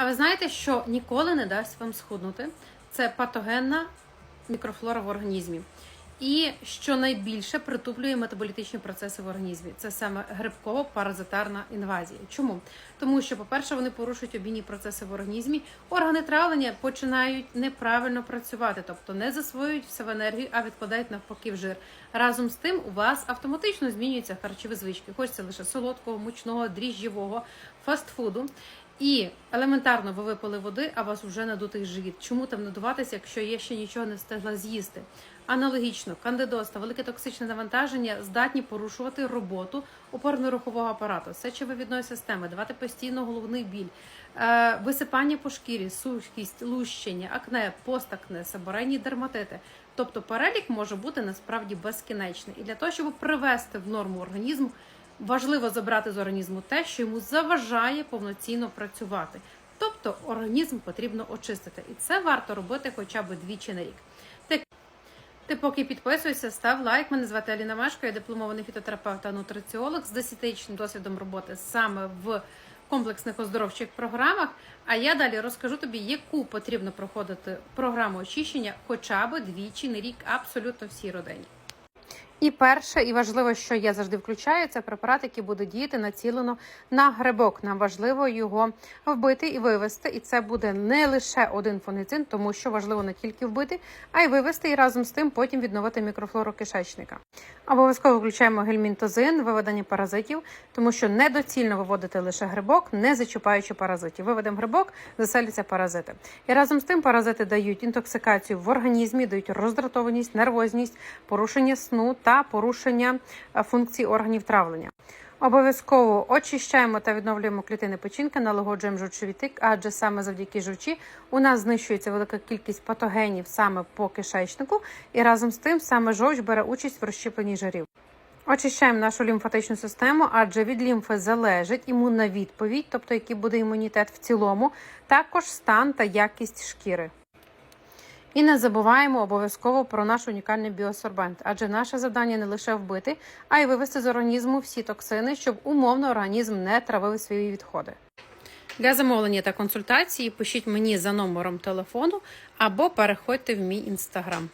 А ви знаєте, що ніколи не дасть вам схуднути? Це патогенна мікрофлора в організмі. І що найбільше притуплює метаболітичні процеси в організмі. Це саме грибково-паразитарна інвазія. Чому? Тому що, по-перше, вони порушують обійні процеси в організмі, органи травлення починають неправильно працювати, тобто не засвоюють в себе енергію, а відкладають навпаки в жир. Разом з тим, у вас автоматично змінюються харчові звички. Хочеться лише солодкого, мучного, дріжджєвого, фастфуду. І елементарно ви випили води, а вас вже надутий живіт. Чому там надуватися, якщо є ще нічого не встигла з'їсти? Аналогічно, кандидоз та велике токсичне навантаження здатні порушувати роботу опорно-рухового апарату, сечовивідної системи, давати постійно головний біль, е, висипання по шкірі, сухість, лущення, акне, постакне, саборейні дерматити. Тобто перелік може бути насправді безкінечний. І для того, щоб привести в норму організм, важливо забрати з організму те, що йому заважає повноцінно працювати. Тобто організм потрібно очистити, і це варто робити хоча б двічі на рік. Ти, ти поки підписуйся, став лайк. Мене звати Аліна Машко, я дипломований фітотерапевт та нутриціолог з 10-річним досвідом роботи саме в комплексних оздоровчих програмах. А я далі розкажу тобі, яку потрібно проходити програму очищення хоча б двічі на рік, абсолютно всій родині. І перше, і важливо, що я завжди включаю, це препарат, який буде діяти націлено на грибок. Нам важливо його вбити і вивести. І це буде не лише один фунгіцин, тому що важливо не тільки вбити, а й вивести і разом з тим потім відновити мікрофлору кишечника. Обов'язково включаємо гельмінтозин, виведення паразитів, тому що недоцільно виводити лише грибок, не зачіпаючи паразитів. Виведемо грибок, заселяться паразити. І разом з тим паразити дають інтоксикацію в організмі, дають роздратованість, нервозність, порушення сну та порушення е, функцій органів травлення. Обов'язково очищаємо та відновлюємо клітини печінки, налагоджуємо жовчовий тик, адже саме завдяки жовчі у нас знищується велика кількість патогенів саме по кишечнику, і разом з тим саме жовч бере участь в розщепленні жирів. Очищаємо нашу лімфатичну систему, адже від лімфи залежить імунна відповідь, тобто який буде імунітет в цілому, також стан та якість шкіри. І не забуваємо обов'язково про наш унікальний біосорбент, адже наше завдання не лише вбити, а й вивести з організму всі токсини, щоб умовно організм не травив свої відходи. Для замовлення та консультації пишіть мені за номером телефону або переходьте в мій інстаграм.